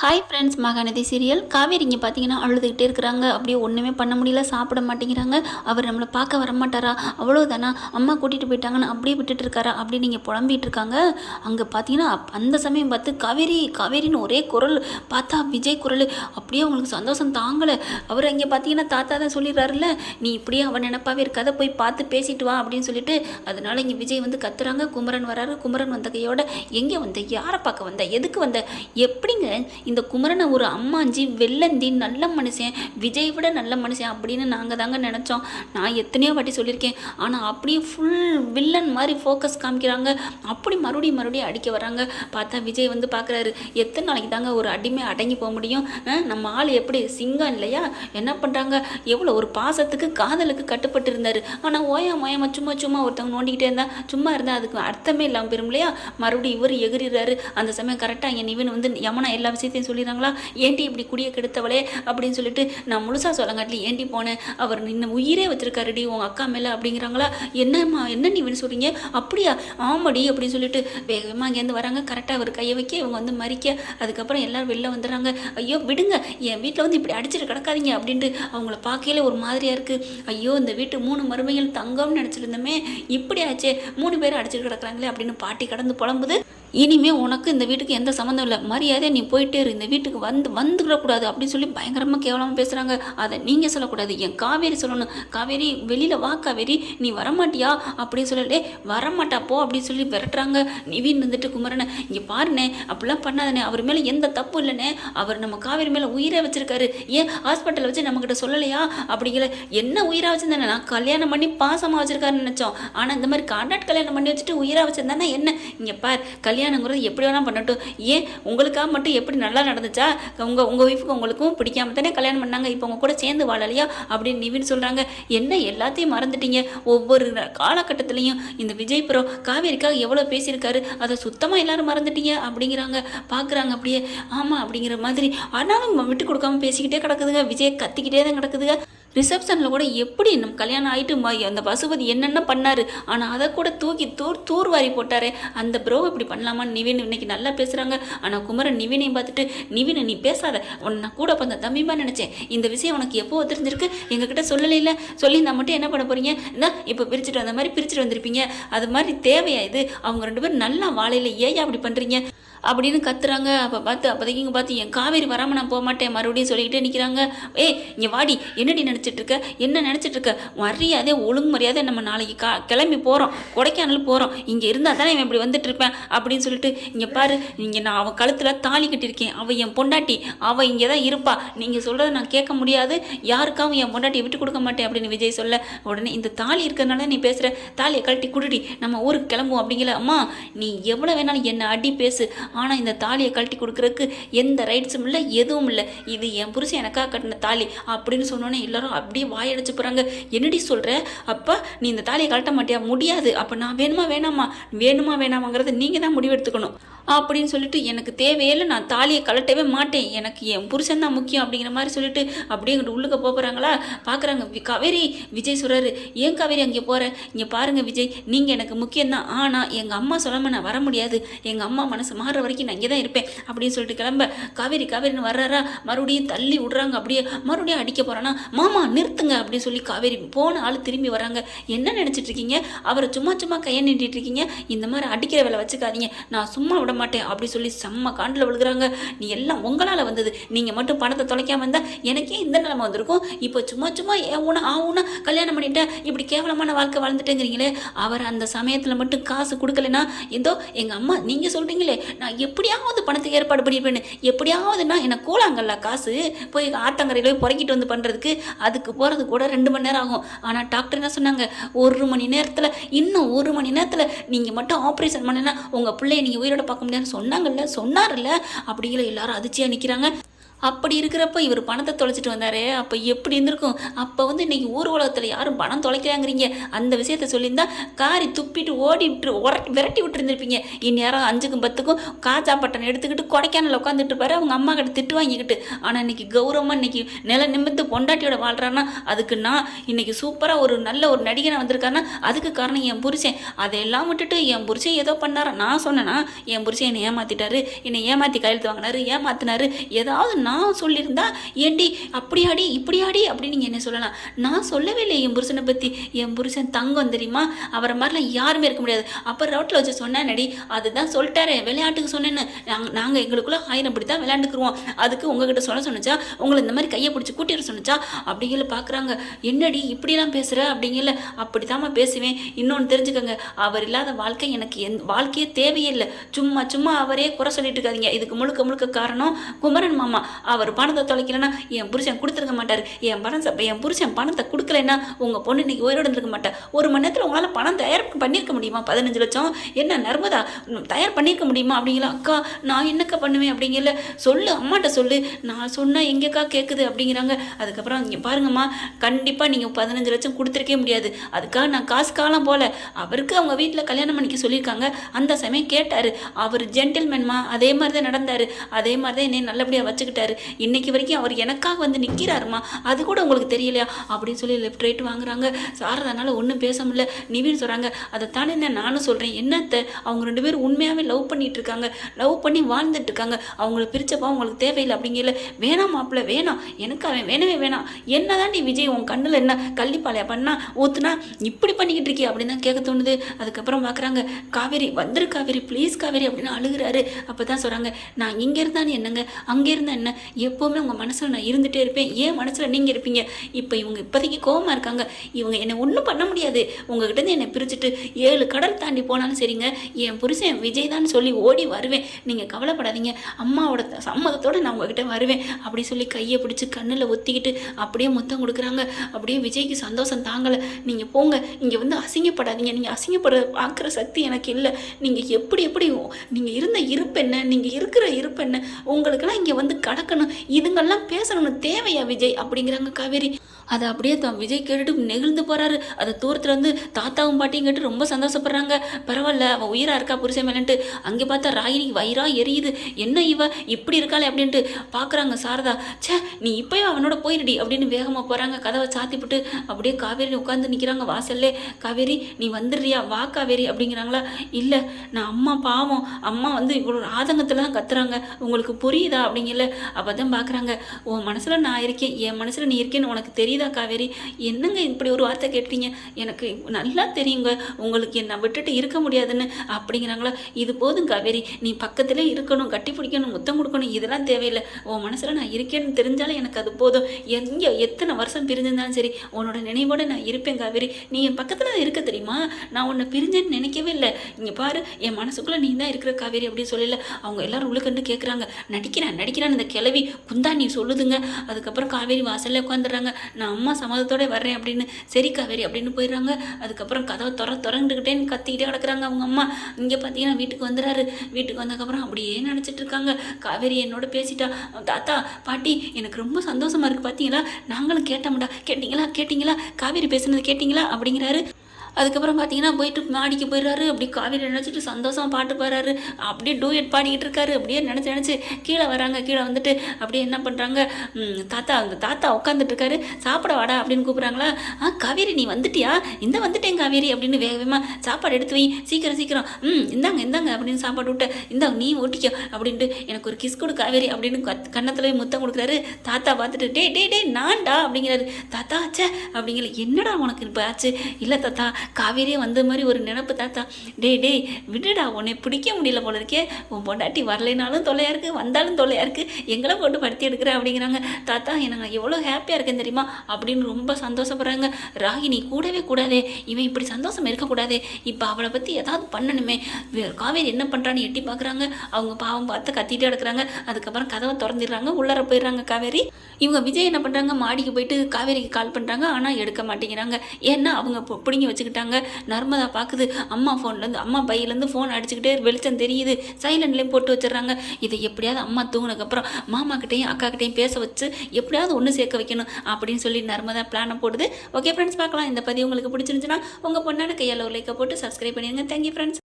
Hi friends Mahanadi serial Kaveri இங்கே பார்த்தீங்கன்னா அழுதுகிட்டே இருக்கிறாங்க. அப்படியே ஒன்றுமே பண்ண முடியல சாப்பிட மாட்டேங்கிறாங்க. அவர் நம்மளை பார்க்க வர மாட்டாரா அவ்வளோதானா அம்மா கூட்டிகிட்டு போயிட்டாங்கன்னு அப்படியே விட்டுட்டு இருக்காரா? அப்படின்னு நீங்கள் புலம்பிட்டு இருக்காங்க. அங்கே பார்த்தீங்கன்னா அந்த சமயம் பார்த்து காவேரி காவேரின்னு ஒரே குரல். பார்த்தா விஜய் குரல். அப்படியே அவங்களுக்கு சந்தோஷம் தாங்கலை. அவர் அங்கே பார்த்தீங்கன்னா தாத்தா தான் சொல்லிடுறாருல்ல நீ இப்படியே அவன் நினப்பாவே இருக்காத. போய் பார்த்து பேசிட்டு வா அப்படின்னு சொல்லிட்டு அதனால இங்கே விஜய் வந்து கத்துறாங்க. குமரன் வராரு. குமரன் வந்த கையோட எங்கே வந்த? யாரை பார்க்க வந்த? எதுக்கு வந்த? எப்படிங்க? இந்த குமரனை ஒரு அம்மாஞ்சி வெள்ளந்தி நல்ல மனுஷன் விஜய் விட நல்ல மனுஷன் அப்படின்னு நாங்கள் தாங்க நினச்சோம். நான் எத்தனையோ வாட்டி சொல்லியிருக்கேன். ஆனால் அப்படியே ஃபுல் வில்லன் மாதிரி ஃபோக்கஸ் காமிக்கிறாங்க. அப்படி மறுபடியும் மறுபடியும் அடிக்க வராங்க பார்த்தா விஜய் வந்து பார்க்குறாரு எத்தனை நாளைக்கு தாங்க ஒரு அடிமை அடங்கி போக முடியும்? நம்ம ஆள் எப்படி சிங்கம் இல்லையா? என்ன பண்ணுறாங்க எவ்வளோ ஒரு பாசத்துக்கு காதலுக்கு கட்டுப்பட்டு இருந்தார் ஆனால் ஓயாம ஓயாம சும்மா சும்மா ஒருத்தவங்க நோண்டிக்கிட்டே இருந்தா சும்மா இருந்தால் அதுக்கு அர்த்தமே இல்லாமல் பெரும் இல்லையா? மறுபடியும் இவர் எகிரிறாரு. அந்த சமயம் கரெக்டாக என் இவன் வந்து யமுனா எல்லா விஷயத்தையும் சொல்லிடுறாங்களா ஏன்டி இப்படி குடிய கெடுத்தவளே? அப்படின்னு சொல்லிட்டு நான் முழுசாக சொல்லங்காட்டி ஏன்டி போனேன் அவர் நின்று உயிரே வச்சிருக்காருடி உங்கள் அக்கா மேலே அப்படிங்கிறாங்களா? என்னம்மா என்ன நிவன் சொல்கிறீங்க அப்படியா? ஆமாடி அப்படின்னு சொல்லிட்டு வேகமாக அங்கேருந்து வராங்க. கரெக்டாக அவர் கையை வைக்க இவங்க வந்து மறிக்க. அதுக்கப்புறம் எல்லாரும் வெளில வந்துடுறாங்க. ஐயோ விடுங்க. என் வீட்டில் வந்து இப்படி அடிச்சிட்டு கிடக்காதீங்க அப்படின்ட்டு அவங்கள பார்க்கையில ஒரு மாதிரியாக இருக்குது ஐயோ இந்த வீட்டு மூணு மருமைகள் தங்கம்னு நினச்சிருந்தோமே. இப்படி ஆச்சே மூணு பேரும் அடிச்சிட்டு கிடக்குறாங்களே அப்படின்னு பாட்டி கடந்து புலம்புது. இனிமே உனக்கு இந்த வீட்டுக்கு எந்த சம்மந்தம் இல்லை. மரியாதை நீ போயிட்டே இரு. இந்த வீட்டுக்கு வந்து வந்துடக்கூடாது அப்படின்னு சொல்லி பயங்கரமாக கேவலமாக பேசுகிறாங்க அதை நீங்கள் சொல்லக்கூடாது. என் காவேரி சொல்லணும். காவேரி வெளியில் வா காவேரி. நீ வரமாட்டியா? அப்படின்னு சொல்லலே வரமாட்டா போ அப்படின்னு சொல்லி விரட்டுறாங்க. நிவின் வந்துட்டு குமரனை இங்கே பாருண்ணே அப்படிலாம் பண்ணாதண்ணே அவர் மேலே எந்த தப்பும் இல்லைண்ணே அவர் நம்ம காவேரி மேலே உயிரே வச்சிருக்காரு. ஏன் ஹாஸ்பிட்டலில் வச்சு நம்மக்கிட்ட சொல்லலையா? அப்படிங்கிற என்ன உயிராக வச்சிருந்தானே? நான் கல்யாணம் பண்ணி பாசமாக வச்சுருக்காருன்னு நினச்சோம். ஆனால் இந்த மாதிரி கான்ட்ராக்ட் கல்யாணம் பண்ணி வச்சுட்டு உயிராக வச்சுருந்தேன்னா என்ன? இங்கே பார் கல்யாணங்கிறது எப்படி வேணால் பண்ணட்டும். ஏன்? உங்களுக்காக மட்டும் எப்படி நல்லா நடந்துச்சா? உங்கள் உங்கள் ஒய்ஃபுக்கு உங்களுக்கும் பிடிக்காம தானே கல்யாணம் பண்ணாங்க? இப்போ உங்க கூட சேர்ந்து வாழலையா? அப்படின்னு நிவின் சொல்கிறாங்க என்ன எல்லாத்தையும் மறந்துட்டீங்க? ஒவ்வொரு காலகட்டத்திலையும் இந்த விஜய் ப்ரோ காவேரிக்காக எவ்வளோ பேசியிருக்காரு? அதை சுத்தமாக எல்லாரும் மறந்துட்டீங்க? அப்படிங்கிறாங்க. பார்க்குறாங்க அப்படியே. ஆமாம் அப்படிங்கிற மாதிரி. ஆனாலும் விட்டு கொடுக்காம பேசிக்கிட்டே கிடக்குதுங்க. விஜய் கத்திக்கிட்டே தான் கிடக்குதுங்க. ரிசப்ஷனில் கூட எப்படி நம்ம கல்யாணம் ஆகிட்டு அந்த பசுபதி என்னென்ன பண்ணார்? ஆனால் அதை கூட தூக்கி தூர் வாரி போட்டாரே. அந்த ப்ரோ இப்படி பண்ணலாமான்னு நிவின் இன்னைக்கு நல்லா பேசுகிறாங்க ஆனால் குமரன் நிவினையும் பார்த்துட்டு நிவினை நீ பேசாத. உன்னை நான் கூட பண்ண தம்பிமா நினச்சேன். இந்த விஷயம் உனக்கு எப்போ தெரிஞ்சிருக்கு. எங்ககிட்ட சொல்லலை இல்லை சொல்லி நான் மட்டும் என்ன பண்ண போகிறீங்க என்ன இப்போ பிரிச்சுட்டு வந்த மாதிரி பிரிச்சுட்டு வந்திருப்பீங்க. அது மாதிரி தேவையா இது? அவங்க ரெண்டு பேரும் நல்லா வாழையில் ஏன் அப்படி பண்ணுறீங்க அப்படின்னு கத்துறாங்க. அப்போ பார்த்து அப்போதைக்கு இங்கே பார்த்து என் காவேரி வராமல் நான் போக மாட்டேன் மறுபடியும் சொல்லிக்கிட்டே நிற்கிறாங்க ஏ இங்கே வாடி என்னடி நினச்சிட்டு இருக்க? என்ன நினச்சிட்டு இருக்க? மரியாதை ஒழுங்கு மரியாதை நம்ம நாளைக்கு கா கிளம்பி போகிறோம் கொடைக்கானல் போகிறோம் இங்கே இருந்தால் தானே இவன் இப்படி வந்துட்டு இருப்பேன் அப்படின்னு சொல்லிட்டு இங்கே பாரு இங்கே நான் அவன் கழுத்தில் தாலி கட்டியிருக்கேன். அவள் என் பொண்டாட்டி. அவள் இங்கே தான் இருப்பா. நீங்கள் சொல்கிறத நான் கேட்க முடியாது. யாருக்காவும் என் பொண்டாட்டியை விட்டு கொடுக்க மாட்டேன் அப்படின்னு விஜய் சொல்ல. உடனே இந்த தாலி இருக்கிறதுனால நீ பேசுகிற தாலியை கழட்டி குடுடி. நம்ம ஊருக்கு கிளம்புவோம் அப்படிங்கிற அம்மா நீ எவ்வளோ வேணாலும் என்னை அடி பேசு. ஆனால் இந்த தாலியை கழட்டி கொடுக்குறதுக்கு எந்த ரைட்ஸும் இல்லை எதுவும் இல்லை. இது என் புருஷன் எனக்காக கட்டின தாலி அப்படின்னு சொன்னோன்னே எல்லாரும் அப்படியே வாயடைச்சு போகிறாங்க என்னடி சொல்கிற அப்போ நீ இந்த தாலியை கழட்ட மாட்டியா? முடியாது. அப்போ நான் வேணுமா வேணாமா? வேணுமா வேணாமாங்கிறத நீங்கள் தான் முடிவெடுத்துக்கணும். அப்படின்னு சொல்லிட்டு எனக்கு தேவையில்லை நான் தாலியை கழட்டவே மாட்டேன். எனக்கு என் புருஷன் தான் முக்கியம் அப்படிங்கிற மாதிரி சொல்லிட்டு அப்படியே உள்ளுக்க போகிறாங்களா பார்க்குறாங்க காவேரி விஜய் சொல்கிறாரு ஏன் காவேரி அங்கே போகிற இங்கே பாருங்கள் விஜய் நீங்கள் எனக்கு முக்கியம்தான் ஆனால் எங்கள் அம்மா சொல்லாமல் நான் வர முடியாது. எங்கள் அம்மா மனசு மாறுற வரைக்கும் நான் இங்கே தான் இருப்பேன். அப்படின்னு சொல்லிட்டு கிளம்ப. காவேரி காவேரின்னு வர்றாரா? மறுபடியும் தள்ளி விடுறாங்க அப்படியே மறுபடியும் அடிக்க போகிறானா மாமா நிறுத்துங்க. அப்படின்னு சொல்லி காவேரி போன ஆள் திரும்பி வராங்க. என்ன நினச்சிட்டு இருக்கீங்க? அவரை சும்மா சும்மா கையை நீட்டிட்டு இருக்கீங்க. இந்த மாதிரி அடிக்கிற வேலை வச்சுக்காதீங்க. நான் சும்மா விட மாட்டேன் அப்படி சொல்லி செம்ம காண்டில் விழுகிறாங்க. நீ எல்லாம் உங்களால் வந்தது. நீங்கள் மட்டும் பணத்தை தொலைக்காம இருந்தால் எனக்கே இந்த நிலைமை வந்திருக்கும். இப்போ சும்மா சும்மா ஏ ஊனா கல்யாணம் பண்ணிட்டேன் இப்படி கேவலமான வாழ்க்கை வாழ்ந்துட்டேங்கிறீங்களே. அவர் அந்த சமயத்தில் மட்டும் காசு கொடுக்கலனா ஏதோ எங்கள் அம்மா நீங்கள் சொல்கிறீங்களே நான் எப்படியாவது பணத்துக்கு ஏற்பாடு பண்ணியிருப்பேன்னு எப்படியாவதுன்னா எனக்கு கூழாங்கல்ல காசு போய் ஆத்தங்கரையில் போய் புறக்கிட்டு வந்து பண்ணுறதுக்கு அதுக்கு போகிறது கூட ரெண்டு மணி நேரம் ஆகும். ஆனால் டாக்டர் என்ன சொன்னாங்க ஒரு மணி நேரத்தில் இன்னும் ஒரு மணி நேரத்தில் நீங்கள் மட்டும் ஆப்ரேஷன் பண்ணினா உங்கள் பிள்ளைய நீங்கள் உயிரோட பார்க்க அப்படின்னு சொன்னாங்கல்ல சொன்னார்ல அப்படிங்கிற எல்லாரும் அதிர்ச்சியாக நிற்கிறாங்க அப்படி இருக்கிறப்ப இவர் பணத்தை தொலைச்சிட்டு வந்தாரே அப்போ எப்படி இருந்திருக்கும்? அப்போ வந்து இன்னைக்கு ஊர் உலகத்தில் யாரும் பணம் தொலைக்கிறாங்கிறீங்க. அந்த விஷயத்த சொல்லியிருந்தா காரி துப்பிட்டு ஓடி விட்டு உரட்டி விரட்டி விட்டுருந்துருப்பீங்க. இந்நேரம் அஞ்சுக்கும் பத்துக்கும் காஜா பட்டன் எடுத்துக்கிட்டு கொடைக்கானல் உட்காந்துட்டு இருப்பாரு அவங்க அம்மா கிட்ட திட்டு வாங்கிக்கிட்டு. ஆனால் இன்னைக்கு கௌரவமாக இன்னைக்கு நில நிமிர்ந்து பொண்டாட்டியோட வாழ்கிறான்னா அதுக்கு நான் இன்னைக்கு சூப்பராக ஒரு நல்ல ஒரு நடிகனை வந்திருக்காருன்னா அதுக்கு காரணம் என் புருஷன். அதையெல்லாம் விட்டுட்டு என் புருஷன் ஏதோ பண்ணாரா? நான் சொன்னேன்னா என் புருஷன் என்னை ஏமாற்றிட்டாரு என்னை ஏமாற்றி கையெழுத்து வாங்கினாரு ஏமாத்தினாரு. ஏதாவது நான் சொல்லியிருந்தா ஏண்டி அப்படியாடி இப்படியாடி அப்படின்னு நீங்கள் என்ன சொல்லலாம்? நான் சொல்லவே இல்லை என் புருஷனை பற்றி என் புருஷன் தங்கம் தெரியுமா? அவரை மாதிரிலாம் யாருமே இருக்க முடியாது. அப்போ ரோட்டில் வச்சு சொன்னேன் நடி அதுதான் சொல்லிட்டாரு விளையாட்டுக்கு சொன்னேன்னு. நாங்கள் நாங்கள் எங்களுக்குள்ளே ஆயிரம் இப்படி தான் விளையாண்டுக்குருவோம். அதுக்கு உங்ககிட்ட சொல்ல சொன்னச்சா உங்களை இந்த மாதிரி கையை பிடிச்சி கூட்டிட சொன்னச்சா அப்படிங்கிற பார்க்குறாங்க என்னடி இப்படிலாம் பேசுகிற அப்படிங்கல. அப்படித்தாம்மா பேசுவேன். இன்னொன்று தெரிஞ்சுக்கோங்க. அவர் இல்லாத வாழ்க்கை எனக்கு எந் வாழ்க்கையே தேவையே இல்லை. சும்மா சும்மா அவரே குறை சொல்லிட்டு இருக்காதீங்க. இதுக்கு முழுக்க முழுக்க காரணம் குமரன் மாமா. அவர் பணத்தை தொலைக்கலைன்னா என் புருஷன் கொடுத்துருக்க மாட்டார். என் பணம் என் புருஷன் பணத்தை கொடுக்கலைன்னா உங்கள் பொண்ணு இன்னைக்கு உயிரோடு இருந்திருக்க மாட்டேன் ஒரு மணி நேரத்தில் உங்களால் பணம் தயார் பண்ணியிருக்க முடியுமா? பதினஞ்சு லட்சம். என்ன நர்மதா? தயார் பண்ணியிருக்க முடியுமா? அப்படிங்கிற அக்கா நான் என்னக்கா பண்ணுவேன்? அப்படிங்கல. சொல்லு அம்மாட்ட சொல்லு. நான் சொன்னால் எங்கேக்கா கேட்குது அப்படிங்கிறாங்க. அதுக்கப்புறம் இங்கே பாருங்கம்மா. கண்டிப்பாக நீங்கள் பதினஞ்சு லட்சம் கொடுத்துருக்கே முடியாது. அதுக்காக நான் காசு காலம் போல. அவருக்கு அவங்க வீட்டில் கல்யாணம் பண்ணிக்க சொல்லியிருக்காங்க. அந்த சமயம் கேட்டார். அவர் ஜென்டில்மேன்மா அதே மாதிரி தான் நடந்தார். அதே மாதிரி தான் என்னை நல்லபடியாக வச்சுக்கிட்டார். இன்னைக்கு வரைக்கும் அவர் எனக்காக வந்து நிற்கிறாருமா? அது கூட உங்களுக்கு தெரியலையா? அப்படின்னு சொல்லி லெஃப்ட் ரைட் வாங்குறாங்க. சாரதானால ஒன்றும் பேச முடியல நிவின் சொல்கிறாங்க அதை தானே நான் நானும் சொல்கிறேன் என்னத்தை? அவங்க ரெண்டு பேரும் உண்மையாகவே லவ் பண்ணிட்டு இருக்காங்க. லவ் பண்ணி வாழ்ந்துட்டு இருக்காங்க. அவங்கள பிரிச்சப்பா அவங்களுக்கு தேவையில்லை அப்படிங்கல வேணாம் மாப்பிள்ள வேணாம். எனக்கு அவன் வேணவே வேணாம். என்னதான் நீ விஜய் உன் கண்ணில் என்ன கள்ளிப்பாளையா பண்ணா ஊத்துனா இப்படி பண்ணிக்கிட்டு இருக்கிய? அப்படின்னு தான் கேட்க தோணுது. அதுக்கப்புறம் பார்க்குறாங்க காவேரி வந்துரு காவேரி ப்ளீஸ் காவேரி அப்படின்னு அழுகுறாரு. அப்போ தான் சொல்கிறாங்க நான் இங்கே இருந்தானே என்னங்க? அங்கே இருந்தா என்ன? எப்போவுமே உங்கள் மனசில் நான் இருந்துகிட்டே இருப்பேன். ஏன் மனசில் நீங்கள் இருப்பீங்க? இப்போ இவங்க இப்போதைக்கு கோபமாக இருக்காங்க. இவங்க என்னை ஒன்றும் பண்ண முடியாது. உங்ககிட்டருந்து என்னை பிரிச்சுட்டு ஏழு கடல் தாண்டி போனாலும் சரிங்க. என் புருஷன் விஜய் தான் சொல்லி ஓடி வருவேன். நீங்கள் கவலைப்படாதீங்க. அம்மாவோட சம்மதத்தோடு சம்மதத்தோட நான் உங்ககிட்ட வருவேன். அப்படி சொல்லி கையை பிடிச்சி கண்ணில் ஒத்திக்கிட்டு அப்படியே முத்தம் கொடுக்குறாங்க. அப்படியே விஜய்க்கு சந்தோஷம் தாங்கலை. நீங்கள் போங்க. இங்கே வந்து அசிங்கப்படாதீங்க. நீங்கள் அசிங்கப்பட பார்க்குற சக்தி எனக்கு இல்லை. நீங்கள் எப்படி எப்படி நீங்கள் இருந்த இருப்பு என்ன நீங்கள் இருக்கிற இருப்பு என்ன உங்களுக்கெல்லாம் இங்கே வந்து நடக்கணும். இதுங்கெல்லாம் பேசணும்னு தேவையா விஜய்? அப்படிங்கிறாங்க காவேரி. அதை அப்படியே தான் விஜய் கேட்டுட்டு நெகிழ்ந்து போறாரு. அதை தூரத்துல இருந்து தாத்தாவும் பாட்டியும் கேட்டு ரொம்ப சந்தோஷப்படுறாங்க. பரவாயில்ல அவள் உயிரா இருக்கா புருஷன் மேலன்ட்டு அங்கே பார்த்தா ராகினி வயிறா எரியுது. என்ன இவ? இப்படி இருக்காளே அப்படின்ட்டு பார்க்குறாங்க சாரதா. ச்சே நீ இப்போயே அவனோட போயிருடி அப்படின்னு வேகமாக போகிறாங்க கதவை சாத்திப்புட்டு அப்படியே காவேரி உட்காந்து நிற்கிறாங்க வாசல்லே. காவேரி நீ வந்துடுறியா? வா காவேரி அப்படிங்கிறாங்களா. இல்லை நான் அம்மா பாவம். அம்மா வந்து இவ்வளோ ஆதங்கத்தில் தான் கத்துறாங்க. உங்களுக்கு புரியுதா அப்படிங்கல. அப்போ தான் பார்க்குறாங்க உன் மனசில் நான் இருக்கேன் என் மனசில் நீ இருக்கேன்னு உனக்கு தெரியுதா காவேரி? என்னங்க இப்படி ஒரு வார்த்தை கேட்டீங்க எனக்கு நல்லா தெரியுங்க உங்களுக்கு என்னை விட்டுட்டு இருக்க முடியாதுன்னு. அப்படிங்கிறாங்களா? இது போதும் காவேரி. நீ பக்கத்தில் இருக்கணும் கட்டி பிடிக்கணும் முத்தம் கொடுக்கணும் இதெல்லாம் தேவையில்லை. உன் மனசில் நான் இருக்கேன்னு தெரிஞ்சாலே எனக்கு அது போதும். எங்கே எத்தனை வருஷம் பிரிஞ்சிருந்தாலும் சரி உன்னோட நினைவோடு நான் இருப்பேன் காவேரி. நீ என் பக்கத்தில் இருக்க தெரியுமா? நான் உன்னை பிரிஞ்சேன்னு நினைக்கவே இல்லை. இங்கே பாரு என் மனசுக்குள்ளே நீ தான் இருக்கிற காவேரி அப்படின்னு சொல்லல. அவங்க எல்லாரும் உள்ளுக்கண்டு கேட்குறாங்க நடிக்கிறேன் நடிக்கிறான்னு இந்த கிளவி குந்தா நீ சொல்லுதுங்க. அதுக்கப்புறம் காவேரி வாசலில் உட்காந்துடுறாங்க நான் அம்மா சம்மதத்தோட வர்றேன் அப்படின்னு. சரி காவேரி அப்படின்னு போயிடுறாங்க. அதுக்கப்புறம் கதவை துற திறந்துக்கிட்டேன்னு கத்திக்கிட்டே கிடக்குறாங்க அவங்க அம்மா. இங்கே பார்த்தீங்கன்னா வீட்டுக்கு வந்துடுறாரு. வீட்டுக்கு வந்ததுக்கப்புறம் அப்படியே நினச்சிட்டு இருக்காங்க. காவேரி என்னோட பேசிட்டா தாத்தா பாட்டி எனக்கு ரொம்ப சந்தோஷமாக இருக்குது பார்த்தீங்களா நாங்களும் கேட்டோம்டா. கேட்டிங்களா? கேட்டிங்களா? காவேரி பேசுனது கேட்டிங்களா? அப்படிங்கிறாரு. அதுக்கப்புறம் பார்த்தீங்கன்னா போயிட்டு மாடிக்கு போயிடுறாரு அப்படி காவிரி நினச்சிட்டு சந்தோஷமாக பாட்டு பாடுறாரு. அப்படியே டூயட் பாடிக்கிட்டு இருக்காரு. அப்படியே நினச்சி நினச்சி கீழே வராங்க. கீழே வந்துட்டு அப்படியே என்ன பண்ணுறாங்க தாத்தா அந்த தாத்தா உட்காந்துட்டு இருக்காரு. சாப்பிட வாடா அப்படின்னு கூப்பிட்றாங்களா? ஆ காவேரி நீ வந்துட்டியா? இந்த வந்துட்டேன் காவேரி அப்படின்னு வேக வேகமாக சாப்பாடு எடுத்து வை. சீக்கிரம் சீக்கிரம். ம் இந்தாங்க இந்தாங்க அப்படின்னு சாப்பாடு விட்ட இந்தாங்க நீ ஓட்டிக்கோ அப்படின்ட்டு எனக்கு ஒரு கிஸ் கொடு காவேரி அப்படின்னு கத்- போய் முத்தம் கொடுக்குறாரு. தாத்தா பார்த்துட்டு டே டே டே நான்டா அப்படிங்கிறாரு. தாத்தா ஆச்சே அப்படிங்கிற என்னடா உனக்கு இப்போ ஆச்சு? இல்லை தாத்தா காவேரியே வந்த மாதிரி ஒரு நினப்பு தாத்தா. டேய் டேய் விடுடா உன்னை பிடிக்க முடியல போல இருக்கே. உன் பொண்டாட்டி வரலைனாலும் தொல்லையாக இருக்கு வந்தாலும் தொல்லையாக இருக்கு. எங்களை போட்டு படுத்தி எடுக்கிற அப்படிங்கிறாங்க. தாத்தா எனக்கு எவ்வளோ ஹாப்பியாக இருக்கேன் தெரியுமா? அப்படின்னு ரொம்ப சந்தோஷப்படுறாங்க. ராகினி கூடவே கூடாதே. இவன் இப்படி சந்தோஷம் இருக்கக்கூடாதே இப்போ அவளை பற்றி ஏதாவது பண்ணணுமே. காவேரி என்ன பண்ணுறான்னு எட்டி பார்க்குறாங்க அவங்க பாவம் பார்த்து கத்திட்டே எடுக்கிறாங்க. அதுக்கப்புறம் கதவை திறந்துடுறாங்க. உள்ளார போயிடுறாங்க காவேரி. இவங்க விஜய் என்ன பண்ணுறாங்க மாடிக்கு போயிட்டு காவேரிக்கு கால் பண்ணுறாங்க ஆனால் எடுக்க மாட்டேங்கிறாங்க. ஏன்னா அவங்க பிடிங்க வச்சுக்கிட்டு பண்ணிட்டாங்க நர்மதா பார்க்குது அம்மா ஃபோன்லேருந்து அம்மா பையிலேருந்து ஃபோன் அடிச்சுக்கிட்டே வெளிச்சம் தெரியுது. சைலண்ட்லேயும் போட்டு வச்சிடறாங்க. இதை எப்படியாவது அம்மா தூங்கினதுக்கப்புறம் மாமா கிட்டேயும் அக்கா கிட்டேயும் பேச வச்சு எப்படியாவது ஒன்று சேர்க்க வைக்கணும் அப்படின்னு சொல்லி நர்மதா பிளானை போடுது. ஓகே ஃப்ரெண்ட்ஸ் பார்க்கலாம். இந்த பதிவு உங்களுக்கு பிடிச்சிருந்துச்சுன்னா உங்கள் பொண்ணான கையால் ஒரு லைக்கை போட்டு சப்ஸ்கிரைப் பண்ணிடுங்க. Thank you friends